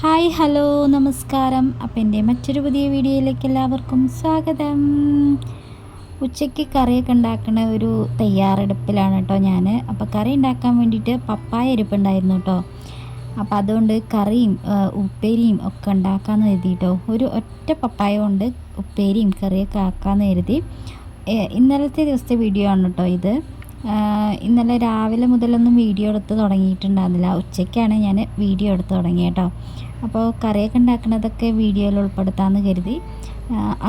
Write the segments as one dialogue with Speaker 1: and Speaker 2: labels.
Speaker 1: Hi hello നമസ്കാരം. അപ്പം എന്റെ മറ്റൊരു പുതിയ വീഡിയോയിലേക്ക് എല്ലാവർക്കും സ്വാഗതം. ഉച്ചയ്ക്ക് കറിയൊക്കെ ഉണ്ടാക്കുന്ന ഒരു തയ്യാറെടുപ്പിലാണ് കേട്ടോ ഞാൻ അപ്പോൾ കറി ഉണ്ടാക്കാൻ വേണ്ടിയിട്ട് പപ്പായ ഇരിപ്പുണ്ടായിരുന്നു കേട്ടോ. അപ്പോൾ അതുകൊണ്ട് കറിയും ഉപ്പേരിയും ഒക്കെ ഉണ്ടാക്കാമെന്ന് കരുതി കേട്ടോ. ഒരു ഒറ്റ പപ്പായ കൊണ്ട് ഉപ്പേരിയും കറിയൊക്കെ ആക്കാമെന്ന് കരുതി. ഇന്നലത്തെ ദിവസത്തെ വീഡിയോ ആണ് കേട്ടോ ഇത്. ഇന്നലെ രാവിലെ മുതലൊന്നും വീഡിയോ എടുത്ത് തുടങ്ങിയിട്ടുണ്ടായിരുന്നില്ല. ഉച്ചയ്ക്കാണ് ഞാൻ വീഡിയോ എടുത്ത് തുടങ്ങിയത് കേട്ടോ അപ്പോൾ കറിയൊക്കെ ഉണ്ടാക്കുന്നതൊക്കെ വീഡിയോയിൽ ഉൾപ്പെടുത്താമെന്ന് കരുതി.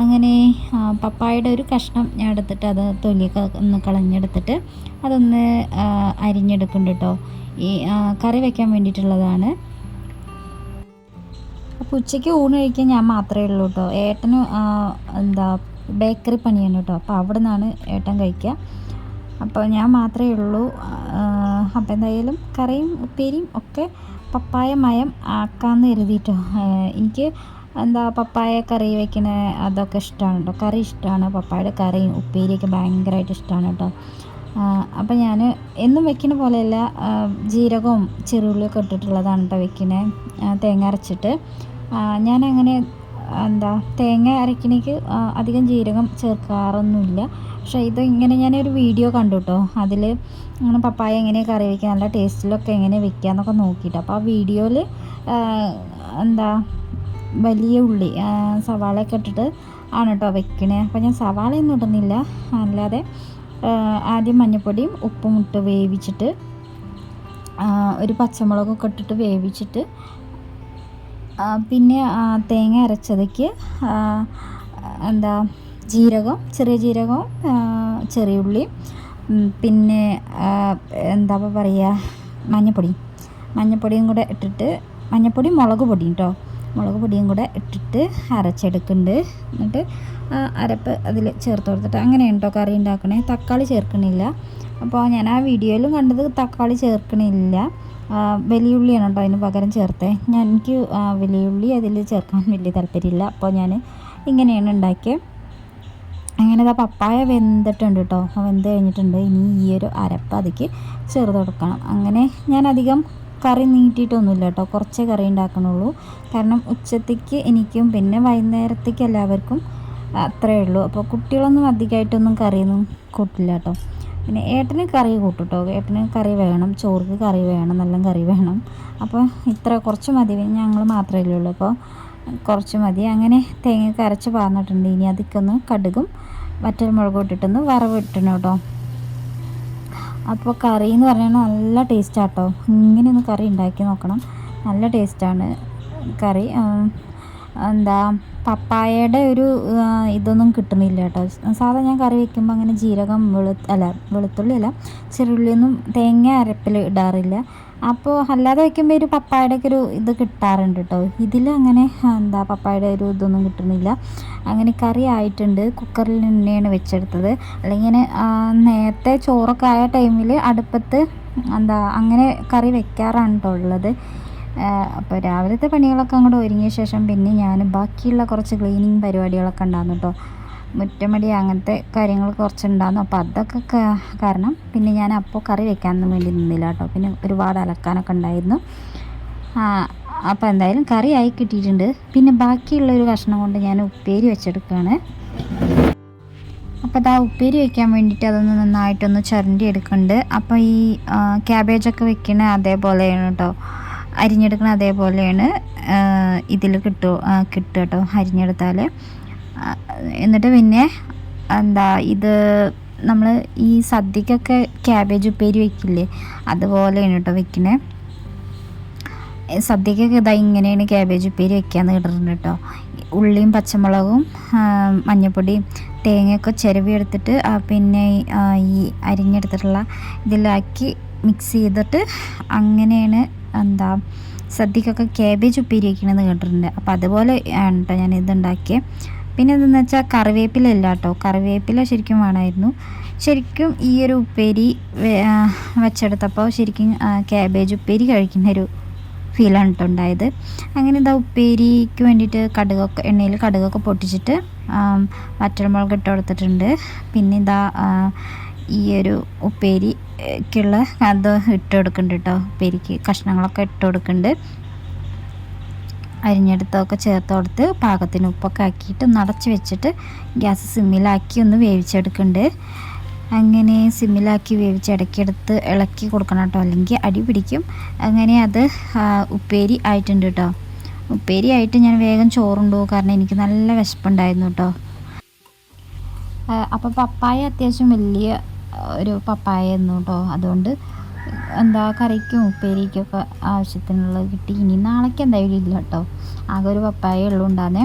Speaker 1: അങ്ങനെ പപ്പായുടെ ഒരു കഷ്ണം ഞാൻ എടുത്തിട്ട് അത് തൊലിയൊക്കെ ഒന്ന് കളഞ്ഞെടുത്തിട്ട് അതൊന്ന് അരിഞ്ഞെടുക്കുന്നുണ്ട് കേട്ടോ ഈ കറി വയ്ക്കാൻ വേണ്ടിയിട്ടുള്ളതാണ്. അപ്പോൾ ഉച്ചയ്ക്ക് ഊണ് കഴിക്കാൻ ഞാൻ മാത്രമേ ഉള്ളൂ കേട്ടോ ഏട്ടന് എന്താ ബേക്കറി പണിയാണ് കേട്ടോ അപ്പോൾ അവിടെ നിന്നാണ് ഏട്ടൻ കഴിക്കുക. അപ്പോൾ ഞാൻ മാത്രമേ ഉള്ളൂ. അപ്പോൾ എന്തായാലും കറിയും ഉപ്പേരിയും ഒക്കെ പപ്പായ മയം ആക്കാമെന്ന് കരുതിയിട്ടോ. എനിക്ക് എന്താ പപ്പായ കറി വെക്കണ അതൊക്കെ ഇഷ്ടമാണ് കേട്ടോ. കറി ഇഷ്ടമാണ്. പപ്പായയുടെ കറിയും ഉപ്പേരിയൊക്കെ ഭയങ്കരമായിട്ട് ഇഷ്ടമാണ് കേട്ടോ. അപ്പം ഞാൻ എന്നും വെക്കുന്ന പോലെയല്ല ജീരകവും ചെറുള്ളിയൊക്കെ ഇട്ടിട്ടുള്ളതാണ് കേട്ടോ വെക്കുന്നത് തേങ്ങ അരച്ചിട്ട്. ഞാൻ അങ്ങനെ എന്താ തേങ്ങ അരക്കണേക്ക് അധികം ജീരകം ചേർക്കാറൊന്നുമില്ല. പക്ഷേ ഇത് ഇങ്ങനെ ഞാനൊരു വീഡിയോ കണ്ടു കേട്ടോ അതിൽ ഇങ്ങനെ പപ്പായ എങ്ങനെ കറി വയ്ക്കുക നല്ല ടേസ്റ്റിലൊക്കെ എങ്ങനെ വയ്ക്കുക എന്നൊക്കെ നോക്കിയിട്ട് അപ്പോൾ ആ വീഡിയോയിൽ എന്താ വലിയ ഉള്ളി സവാളയൊക്കെ ഇട്ടിട്ട് ആണ് കേട്ടോ വെക്കണേ. അപ്പോൾ ഞാൻ സവാളയൊന്നും ഇടുന്നില്ല. അല്ലാതെ ആദ്യം മഞ്ഞൾപ്പൊടിയും ഉപ്പും ഇട്ട് വേവിച്ചിട്ട് ഒരു പച്ചമുളകൊക്കെ ഇട്ടിട്ട് വേവിച്ചിട്ട് പിന്നെ തേങ്ങ അരച്ചതയ്ക്ക് എന്താ ജീരകം ചെറിയ ജീരകവും ചെറിയ ഉള്ളി പിന്നെ എന്താ പറയുക മഞ്ഞപ്പൊടി. മഞ്ഞപ്പൊടിയും കൂടെ ഇട്ടിട്ട് മഞ്ഞപ്പൊടി മുളക് പൊടിയും കേട്ടോ മുളക് പൊടിയും കൂടെ ഇട്ടിട്ട് അരച്ചെടുക്കുന്നുണ്ട്. എന്നിട്ട് അരപ്പ് അതിൽ ചേർത്ത് കൊടുത്തിട്ട് അങ്ങനെ കേട്ടോ കറി ഉണ്ടാക്കണേ. തക്കാളി ചേർക്കണില്ല. അപ്പോൾ ഞാൻ ആ വീഡിയോയിലും കണ്ടത് തക്കാളി ചേർക്കണില്ല. വലിയുള്ളിയാണ് കേട്ടോ അതിന് പകരം ചേർത്തേ. ഞാൻ എനിക്ക് വലിയുള്ളി അതിൽ ചേർക്കാൻ വലിയ താല്പര്യമില്ല. അപ്പോൾ ഞാൻ ഇങ്ങനെയാണ് ഉണ്ടാക്കിയത് അങ്ങനെ ഇതാ പപ്പായ വെന്തിട്ടുണ്ട് കേട്ടോ. വെന്ത് കഴിഞ്ഞിട്ടുണ്ട്. ഇനി ഈ ഒരു അരപ്പ് അതിക്ക് ചേർത്ത് കൊടുക്കണം. അങ്ങനെ ഞാൻ അധികം കറി നീട്ടിയിട്ടൊന്നുമില്ല കേട്ടോ. കുറച്ചേ കറി ഉണ്ടാക്കണുള്ളൂ. കാരണം ഉച്ചത്തേക്ക് എനിക്കും പിന്നെ വൈകുന്നേരത്തേക്ക് എല്ലാവർക്കും അത്രയേ ഉള്ളൂ. അപ്പോൾ കുട്ടികളൊന്നും അധികമായിട്ടൊന്നും കറിയൊന്നും കൂട്ടില്ല കേട്ടോ. പിന്നെ ഏട്ടന് കറി കൂട്ടും കേട്ടോ ഏട്ടന് കറി വേണം ചോറിക്ക് കറി വേണം നല്ല കറി വേണം. അപ്പോൾ ഇത്ര കുറച്ച് മതി. ഞങ്ങൾ മാത്രമേ ഉള്ളൂ. അപ്പോൾ കുറച്ച് മതി. അങ്ങനെ തേങ്ങ അരച്ച് പാർന്നിട്ടുണ്ട്. ഇനി അതിക്കൊന്ന് കടുകും വറ്റൽമുളകും ഇട്ടിട്ടൊന്ന് വറവ് ഇട്ടണം കേട്ടോ. അപ്പോൾ കറി എന്ന് പറഞ്ഞാൽ നല്ല ടേസ്റ്റാട്ടോ ഇങ്ങനെ ഒന്ന് കറി ഉണ്ടാക്കി നോക്കണം. നല്ല ടേസ്റ്റാണ് കറി. എന്താ പപ്പായയുടെ ഒരു ഇതൊന്നും കിട്ടുന്നില്ല കേട്ടോ. സാധാരണ ഞാൻ കറി വെക്കുമ്പോൾ അങ്ങനെ ജീരകം വെളു അല്ല വെളുത്തുള്ളി അല്ല ചെറുള്ളിയൊന്നും തേങ്ങ അരപ്പിൽ ഇടാറില്ല. അപ്പോൾ അല്ലാതെ വയ്ക്കുമ്പോൾ ഒരു പപ്പായുടെ ഒക്കെ ഒരു ഇത് കിട്ടാറുണ്ട് കേട്ടോ. ഇതിൽ അങ്ങനെ എന്താ പപ്പായുടെ ഒരു ഇതൊന്നും കിട്ടുന്നില്ല. അങ്ങനെ കറി ആയിട്ടുണ്ട്. കുക്കറിൽ തന്നെയാണ് വെച്ചെടുത്തത്. അല്ലെങ്കിൽ നേരത്തെ ചോറൊക്കെ ആയ ടൈമിൽ അടുപ്പത്ത് എന്താ അങ്ങനെ കറി വെക്കാറാണ് കേട്ടോ ഉള്ളത്. അപ്പോൾ രാവിലത്തെ പണികളൊക്കെ അങ്ങോട്ട് ഒരുങ്ങിയ ശേഷം പിന്നെ ഞാൻ ബാക്കിയുള്ള കുറച്ച് ക്ലീനിങ് പരിപാടികളൊക്കെ ഉണ്ടായിരുന്നു കേട്ടോ മുറ്റമടി അങ്ങനത്തെ കാര്യങ്ങൾ കുറച്ചുണ്ടായിരുന്നു. അപ്പോൾ അതൊക്കെ കാരണം പിന്നെ ഞാൻ അപ്പോൾ കറി വെക്കാനൊന്നും വേണ്ടി നിന്നില്ല കേട്ടോ പിന്നെ ഒരുപാട് അലക്കാനൊക്കെ ഉണ്ടായിരുന്നു. അപ്പോൾ എന്തായാലും കറി ആയി കിട്ടിയിട്ടുണ്ട്. പിന്നെ ബാക്കിയുള്ള ഒരു കഷ്ണം കൊണ്ട് ഞാൻ ഉപ്പേരി വെച്ചെടുക്കുകയാണ് അപ്പോൾ അതാ ഉപ്പേരി വെക്കാൻ വേണ്ടിയിട്ട് അതൊന്ന് നന്നായിട്ടൊന്ന് ചുരണ്ടി എടുക്കുന്നുണ്ട് അപ്പോൾ ഈ ക്യാബേജൊക്കെ വെക്കണേ അതേപോലെയാണ് കേട്ടോ അരിഞ്ഞെടുക്കണ അതേപോലെയാണ് ഇതിൽ കിട്ടും കിട്ടുക കേട്ടോ അരിഞ്ഞെടുത്താൽ എന്നിട്ട് പിന്നെ എന്താ ഇത് നമ്മൾ ഈ സദ്യക്കൊക്കെ ക്യാബേജ് ഉപ്പേരി വെക്കില്ലേ? അതുപോലെയാണ് കേട്ടോ വെക്കണേ. സദ്യക്കൊക്കെ ഇതാ ഇങ്ങനെയാണ് ക്യാബേജ് ഉപ്പേരി വെക്കാന്ന് കേട്ടിട്ടുണ്ട് കേട്ടോ. ഉള്ളിയും പച്ചമുളകും മഞ്ഞൾപ്പൊടിയും തേങ്ങയൊക്കെ ചിരവിയെടുത്തിട്ട് പിന്നെ ഈ അരിഞ്ഞെടുത്തിട്ടുള്ള ഇതിലാക്കി മിക്സ് ചെയ്തിട്ട് അങ്ങനെയാണ് എന്താ സദ്യക്കൊക്കെ ക്യാബേജ് ഉപ്പേരി വയ്ക്കണമെന്ന് കേട്ടിട്ടുണ്ട്. അപ്പോൾ അതുപോലെ ആണ് കേട്ടോ ഞാൻ ഇതുണ്ടാക്കിയത് പിന്നെ എന്തെന്ന് വെച്ചാൽ കറിവേപ്പില ഇല്ല കേട്ടോ കറിവേപ്പില ശരിക്കും വേണമായിരുന്നു. ശരിക്കും ഈ ഒരു ഉപ്പേരി വെച്ചെടുത്തപ്പോൾ ശരിക്കും ക്യാബേജ് ഉപ്പേരി കഴിക്കുന്ന ഒരു ഫീലാണ് കേട്ടോ ഉണ്ടായത്. അങ്ങനെ ഇതാ ഉപ്പേരിക്ക് വേണ്ടിയിട്ട് കടുകൊക്കെ എണ്ണയിൽ കടുകൊക്കെ പൊട്ടിച്ചിട്ട് വറ്റൽമുളക് ഇട്ട് കൊടുത്തിട്ടുണ്ട്. പിന്നെ ഇതാ ഈ ഒരു ഉപ്പേരിക്കുള്ള അത് ഇട്ട് കൊടുക്കുന്നുണ്ട് കേട്ടോ ഉപ്പേരിക്ക് കഷ്ണങ്ങളൊക്കെ ഇട്ട് കൊടുക്കുന്നുണ്ട് അരിഞ്ഞെടുത്തൊക്കെ ചേർത്ത് കൊടുത്ത് പാകത്തിന് ഉപ്പൊക്കെ ആക്കിയിട്ട് നടച്ച് വെച്ചിട്ട് ഗ്യാസ് സിമ്മിലാക്കി ഒന്ന് വേവിച്ചെടുക്കുന്നുണ്ട് അങ്ങനെ സിമ്മിലാക്കി വേവിച്ച് ഇടയ്ക്കെടുത്ത് ഇളക്കി കൊടുക്കണം കേട്ടോ. അല്ലെങ്കിൽ അടി പിടിക്കും. അങ്ങനെ അത് ഉപ്പേരി ആയിട്ടുണ്ട് കേട്ടോ. ഉപ്പേരി ആയിട്ട് ഞാൻ വേഗം ചോറുണ്ടോ? കാരണം എനിക്ക് നല്ല വിശപ്പുണ്ടായിരുന്നു കേട്ടോ. അപ്പോൾ പപ്പായ അത്യാവശ്യം വലിയ ഒരു പപ്പായ ആയിരുന്നു കേട്ടോ അതുകൊണ്ട് എന്താ കറിക്കും ഉപ്പേരിക്കൊക്കെ ആവശ്യത്തിനുള്ളത് കിട്ടി. ഇനി നാളേക്ക് എന്തായാലും ഇല്ല കേട്ടോ ആകെ ഒരു പപ്പായ ഉള്ളു ഉണ്ടാകുന്നേ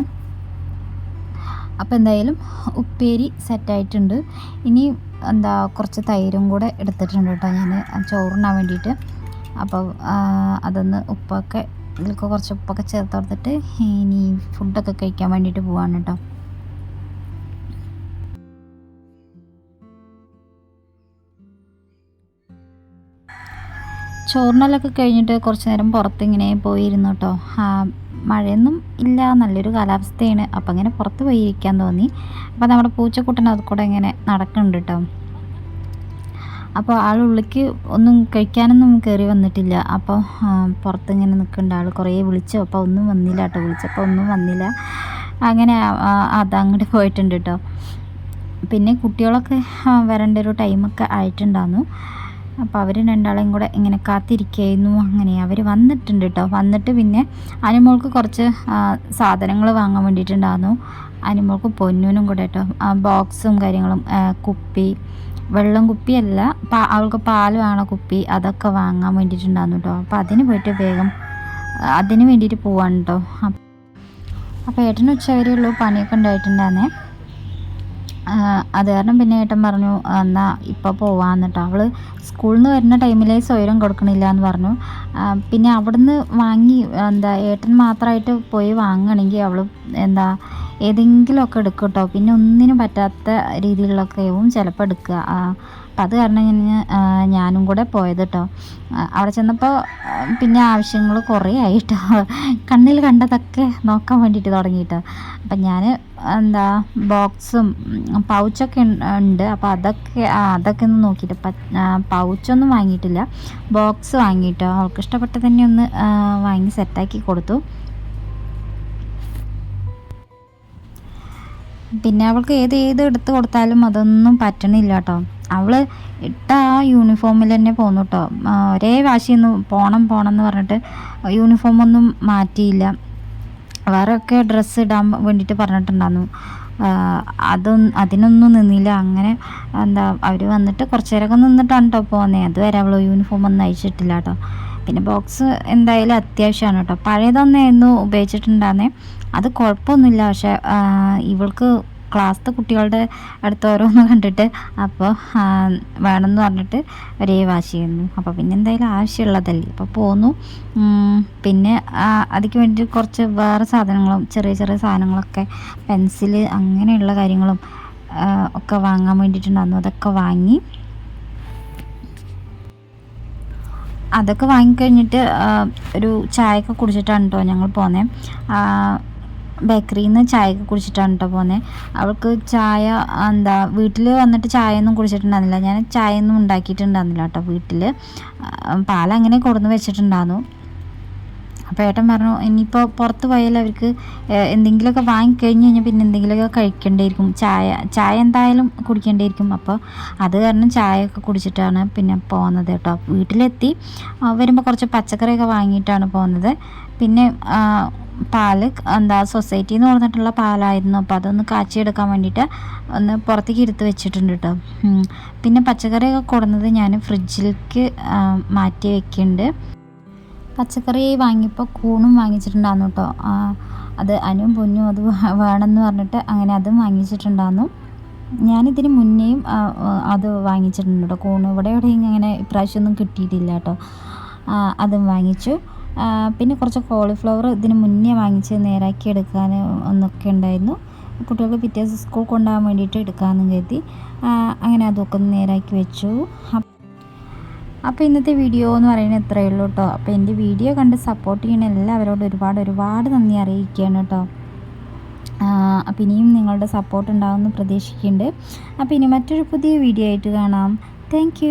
Speaker 1: അപ്പോൾ എന്തായാലും ഉപ്പേരി സെറ്റായിട്ടുണ്ട് ഇനി എന്താ കുറച്ച് തൈരും കൂടെ എടുത്തിട്ടുണ്ട് കേട്ടോ ഞാൻ ചോറിനാൻ വേണ്ടിയിട്ട്. അപ്പോൾ അതൊന്ന് ഉപ്പൊക്കെ ഇതിലൊക്കെ കുറച്ച് ഉപ്പൊക്കെ ചേർത്ത് കൊടുത്തിട്ട് ഇനി ഫുഡൊക്കെ കഴിക്കാൻ വേണ്ടിയിട്ട് പോവാണ് കേട്ടോ ചോറിനലൊക്കെ കഴിഞ്ഞിട്ട് കുറച്ച് നേരം പുറത്തിങ്ങനെ പോയിരുന്നു കേട്ടോ. മഴയൊന്നും ഇല്ല നല്ലൊരു കാലാവസ്ഥയാണ്. അപ്പം അങ്ങനെ പുറത്ത് പോയി ഇരിക്കാൻ തോന്നി. അപ്പം നമ്മുടെ പൂച്ചക്കുട്ടൻ അത് കൂടെ ഇങ്ങനെ നടക്കുന്നുണ്ട് കേട്ടോ. അപ്പോൾ ആൾ ഉള്ളിക്ക് ഒന്നും കഴിക്കാനൊന്നും കയറി വന്നിട്ടില്ല. അപ്പോൾ പുറത്ത് ഇങ്ങനെ നിൽക്കുന്നുണ്ട് ആൾ കുറേ വിളിച്ചു. അപ്പോൾ ഒന്നും വന്നില്ല കേട്ടോ. വിളിച്ചപ്പോൾ ഒന്നും വന്നില്ല. അങ്ങനെ അതങ്ങോട്ട് പോയിട്ടുണ്ട് കേട്ടോ. പിന്നെ കുട്ടികളൊക്കെ വരേണ്ട ഒരു ടൈമൊക്കെ ആയിട്ടുണ്ടായിരുന്നു അപ്പോൾ അവർ രണ്ടാളെയും കൂടെ ഇങ്ങനെ കാത്തിരിക്കുകയായിരുന്നു അങ്ങനെ അവർ വന്നിട്ടുണ്ട് കേട്ടോ വന്നിട്ട് പിന്നെ അനുമോൾക്ക് കുറച്ച് സാധനങ്ങൾ വാങ്ങാൻ വേണ്ടിയിട്ടുണ്ടായിരുന്നു. അനുമോൾക്ക് പൊന്നൂനും കൂടെ കേട്ടോ ബോക്സും കാര്യങ്ങളും കുപ്പി വെള്ളം കുപ്പിയല്ല പാ അവൾക്ക് പാൽ വേണ കുപ്പി അതൊക്കെ വാങ്ങാൻ വേണ്ടിയിട്ടുണ്ടായിരുന്നു കേട്ടോ അപ്പോൾ അതിന് പോയിട്ട് വേഗം അതിന് വേണ്ടിയിട്ട് പോവാണ് കേട്ടോ അപ്പോൾ ഏട്ടന് ഉച്ചവരെയുള്ളൂ പണിയൊക്കെ ഉണ്ടായിട്ടുണ്ടായിരുന്നേ. അത് കാരണം പിന്നെ ഏട്ടൻ പറഞ്ഞു എന്നാൽ ഇപ്പോൾ പോവാന്ന് കേട്ടോ അവൾ സ്കൂളിൽ നിന്ന് വരുന്ന ടൈമിലേ സ്വയം കൊടുക്കണില്ല എന്ന് പറഞ്ഞു പിന്നെ അവിടുന്ന് വാങ്ങി എന്താ ഏട്ടൻ മാത്രമായിട്ട് പോയി വാങ്ങണമെങ്കിൽ അവൾ എന്താ ഏതെങ്കിലുമൊക്കെ എടുക്കും കേട്ടോ പിന്നെ ഒന്നിനും പറ്റാത്ത രീതിയിലുള്ളൊക്കെയാവും ചിലപ്പോൾ എടുക്കുക അത് കാരണം ഞാനും കൂടെ പോയത് കേട്ടോ അവിടെ ചെന്നപ്പോൾ പിന്നെ ആവശ്യങ്ങൾ കുറേ ആയിട്ടോ. കണ്ണിൽ കണ്ടതൊക്കെ നോക്കാൻ വേണ്ടിയിട്ട് തുടങ്ങിയിട്ടോ അപ്പം ഞാൻ എന്താ ബോക്സും പൗച്ചൊക്കെ ഉണ്ട്. അപ്പോൾ അതൊക്കെ അതൊക്കെ ഒന്ന് നോക്കിയിട്ട് പൗച്ചൊന്നും വാങ്ങിയിട്ടില്ല. ബോക്സ് വാങ്ങിയിട്ടോ. അവൾക്ക് ഇഷ്ടപ്പെട്ട തന്നെ ഒന്ന് വാങ്ങി സെറ്റാക്കി കൊടുത്തു. പിന്നെ അവൾക്ക് ഏത് ഏത് എടുത്ത് കൊടുത്താലും അതൊന്നും പറ്റണില്ല കേട്ടോ അവൾ ഇട്ട ആ യൂണിഫോമിൽ തന്നെ പോന്നു കേട്ടോ ഒരേ വാശിയൊന്നും പോണം പോണം എന്ന് പറഞ്ഞിട്ട് യൂണിഫോമൊന്നും മാറ്റിയില്ല. വേറെയൊക്കെ ഡ്രസ്സ് ഇടാൻ വേണ്ടിയിട്ട് പറഞ്ഞിട്ടുണ്ടായിരുന്നു അതൊന്നും അതിനൊന്നും നിന്നില്ല. അങ്ങനെ എന്താ അവർ വന്നിട്ട് കുറച്ച് നേരമൊക്കെ നിന്നിട്ടാണ് കേട്ടോ പോകുന്നത് അതുവരെ അവൾ യൂണിഫോം ഒന്നും അയച്ചിട്ടില്ല കേട്ടോ പിന്നെ ബോക്സ് എന്തായാലും അത്യാവശ്യമാണ് കേട്ടോ പഴയതൊന്നായിരുന്നു ഉപയോഗിച്ചിട്ടുണ്ടായിരുന്നേ അത് കുഴപ്പമൊന്നുമില്ല. പക്ഷേ ഇവൾക്ക് ക്ലാസ്സിലെ കുട്ടികളുടെ അടുത്ത് ഓരോന്ന് കണ്ടിട്ട് അപ്പോൾ വേണമെന്ന് പറഞ്ഞിട്ട് ഒരേ വാശിയായിരുന്നു അപ്പോൾ പിന്നെ എന്തായാലും ആവശ്യമുള്ളതല്ലേ. അപ്പോൾ പോന്നു. പിന്നെ അതിക്ക് വേണ്ടി കുറച്ച് വേറെ സാധനങ്ങളും ചെറിയ ചെറിയ സാധനങ്ങളൊക്കെ പെൻസിൽ അങ്ങനെയുള്ള കാര്യങ്ങളും ഒക്കെ വാങ്ങാൻ വേണ്ടിയിട്ടുണ്ടായിരുന്നു. അതൊക്കെ വാങ്ങി. അതൊക്കെ വാങ്ങിക്കഴിഞ്ഞിട്ട് ഒരു ചായയൊക്കെ കുടിച്ചിട്ടാണ് കേട്ടോ ഞങ്ങൾ പോകുന്നത് ബേക്കറിയിൽ നിന്ന് ചായയൊക്കെ കുടിച്ചിട്ടാണ് കേട്ടോ പോകുന്നത് അവൾക്ക് ചായ എന്താ വീട്ടിൽ വന്നിട്ട് ചായ ഒന്നും കുടിച്ചിട്ടുണ്ടായിരുന്നില്ല. ഞാൻ ചായ ഒന്നും ഉണ്ടാക്കിയിട്ടുണ്ടായിരുന്നില്ല കേട്ടോ വീട്ടിൽ പാലങ്ങനെ കൊടുന്ന് വെച്ചിട്ടുണ്ടായിരുന്നു അപ്പോൾ ഏട്ടൻ പറഞ്ഞു ഇനിയിപ്പോൾ പുറത്ത് പോയാൽ അവർക്ക് എന്തെങ്കിലുമൊക്കെ വാങ്ങിക്കഴിഞ്ഞ് കഴിഞ്ഞാൽ പിന്നെ എന്തെങ്കിലുമൊക്കെ കഴിക്കേണ്ടിയിരിക്കും. ചായ ചായ എന്തായാലും കുടിക്കേണ്ടിയിരിക്കും. അപ്പോൾ അത് കാരണം ചായയൊക്കെ കുടിച്ചിട്ടാണ് പിന്നെ പോകുന്നത് കേട്ടോ വീട്ടിലെത്തി വരുമ്പോൾ കുറച്ച് പച്ചക്കറിയൊക്കെ വാങ്ങിയിട്ടാണ് പോകുന്നത് പിന്നെ പാൽ എന്താ സൊസൈറ്റിയിൽ നിന്ന് കൊടുത്തിട്ടുള്ള പാലായിരുന്നു. അപ്പോൾ അതൊന്ന് കാച്ചിയെടുക്കാൻ വേണ്ടിയിട്ട് ഒന്ന് പുറത്തേക്ക് എടുത്ത് വെച്ചിട്ടുണ്ട് കേട്ടോ പിന്നെ പച്ചക്കറിയൊക്കെ കൊടുന്നത് ഞാൻ ഫ്രിഡ്ജിലേക്ക് മാറ്റി വെക്കുന്നുണ്ട് പച്ചക്കറി വാങ്ങിയപ്പോൾ കൂണും വാങ്ങിച്ചിട്ടുണ്ടായിരുന്നു കേട്ടോ അത് അനുവും പൊന്നും അത് വേണമെന്ന് പറഞ്ഞിട്ട് അങ്ങനെ അതും വാങ്ങിച്ചിട്ടുണ്ടായിരുന്നു. ഞാനിതിന് മുന്നേയും അത് വാങ്ങിച്ചിട്ടുണ്ട് കേട്ടോ കൂണ്. ഇവിടെ എവിടെയും അങ്ങനെ ഇപ്രാവശ്യമൊന്നും കിട്ടിയിട്ടില്ല കേട്ടോ അതും വാങ്ങിച്ചു. പിന്നെ കുറച്ച് കോളിഫ്ലവർ ഇതിന് മുന്നേ വാങ്ങിച്ച് നേരാക്കി എടുക്കാൻ ഒന്നൊക്കെ ഉണ്ടായിരുന്നു. കുട്ടികൾക്ക് പിറ്റേ ദിവസം സ്കൂൾ കൊണ്ടുപോകാൻ വേണ്ടിയിട്ട് എടുക്കാമെന്ന് കരുതി. അങ്ങനെ അതൊക്കെ ഒന്ന് നേരാക്കി വെച്ചു. അപ്പോൾ ഇന്നത്തെ വീഡിയോ എന്ന് പറയുന്നത് ഇത്രയേ ഉള്ളൂ കേട്ടോ അപ്പോൾ എന്റെ വീഡിയോ കണ്ട് സപ്പോർട്ട് ചെയ്യണ എല്ലാവരോടും ഒരുപാട് ഒരുപാട് നന്ദി അറിയിക്കുകയാണ് കേട്ടോ അപ്പോൾ ഇനിയും നിങ്ങളുടെ സപ്പോർട്ട് ഉണ്ടാകുമെന്ന് പ്രതീക്ഷിക്കുന്നുണ്ട്. അപ്പോൾ ഇനി മറ്റൊരു പുതിയ വീഡിയോ ആയിട്ട് കാണാം. താങ്ക്